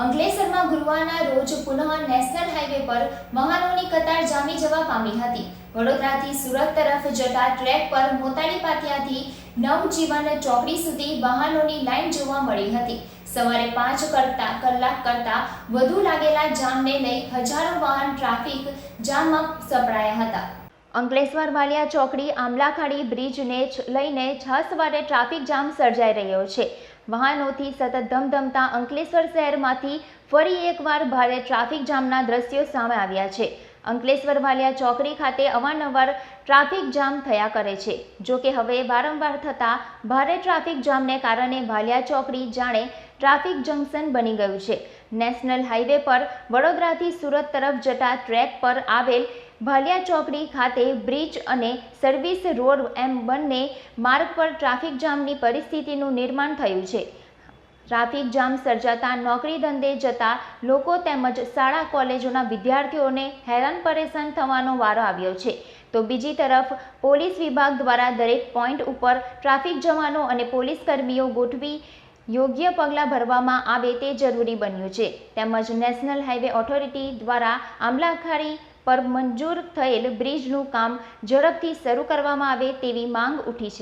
અંકલેશ્વરમાં ગુરુવારના રોજ પુનઃ નેશનલ હાઈવે પર વાહનોની કતાર જામી જવા પામી હતી. વડોદરાથી સુરત તરફ જતા ટ્રેક પર મોતાળી પાટિયાથી નવજીવન ચોકડી સુધી વાહનોની લાઈન જોવા મળી હતી. સવારે પાંચ કરતા કલાક કરતા વધુ લાગેલા જામને લઈ હજારો વાહન ટ્રાફિક જામમાં સપડાયા હતા. અંકલેશ્વર વાલિયા ચોકડી આમલાખાડી બ્રિજને લઈને છ સવારે ટ્રાફિક જામ સર્જાઈ રહ્યો છે. વાહનોથી સતત ધમધમતા અંકલેશ્વર શહેરમાંથી ફરી એકવાર ભારે ટ્રાફિક જામના દ્રશ્યો સામે આવ્યા છે. અંકલેશ્વર વાલિયા ચોકડી ખાતે અવારનવાર ટ્રાફિક જામ થયા કરે છે. જો કે હવે વારંવાર થતા ભારે ટ્રાફિક જામને કારણે વાલિયા ચોકડી જાણે ટ્રાફિક જંકશન બની ગયું છે. નેશનલ હાઈવે પર વડોદરાથી સુરત તરફ જતા ટ્રેક પર આવેલ ભાલિયા ચોકડી ખાતે બ્રિજ અને સર્વિસ રોડ એમ બંને માર્ગ પર ટ્રાફિક જામની પરિસ્થિતિનું નિર્માણ થયું છે. ટ્રાફિક જામ સર્જાતા નોકરી ધંધે જતા લોકો તેમજ શાળા કોલેજોના વિદ્યાર્થીઓને હેરાન પરેશાન થવાનો વારો આવ્યો છે. તો બીજી તરફ, પોલીસ વિભાગ દ્વારા દરેક પોઈન્ટ ઉપર ટ્રાફિક જવાનો અને પોલીસ કર્મીઓ ગોઠવી યોગ્ય પગલાં ભરવામાં આવે તે જરૂરી બન્યું છે. તેમજ નેશનલ હાઈવે ઓથોરિટી દ્વારા આમલાખાડી પર મંજૂર થયેલ બ્રિજનું કામ ઝડપથી શરૂ કરવામાં આવે તેવી માંગ ઉઠી છે.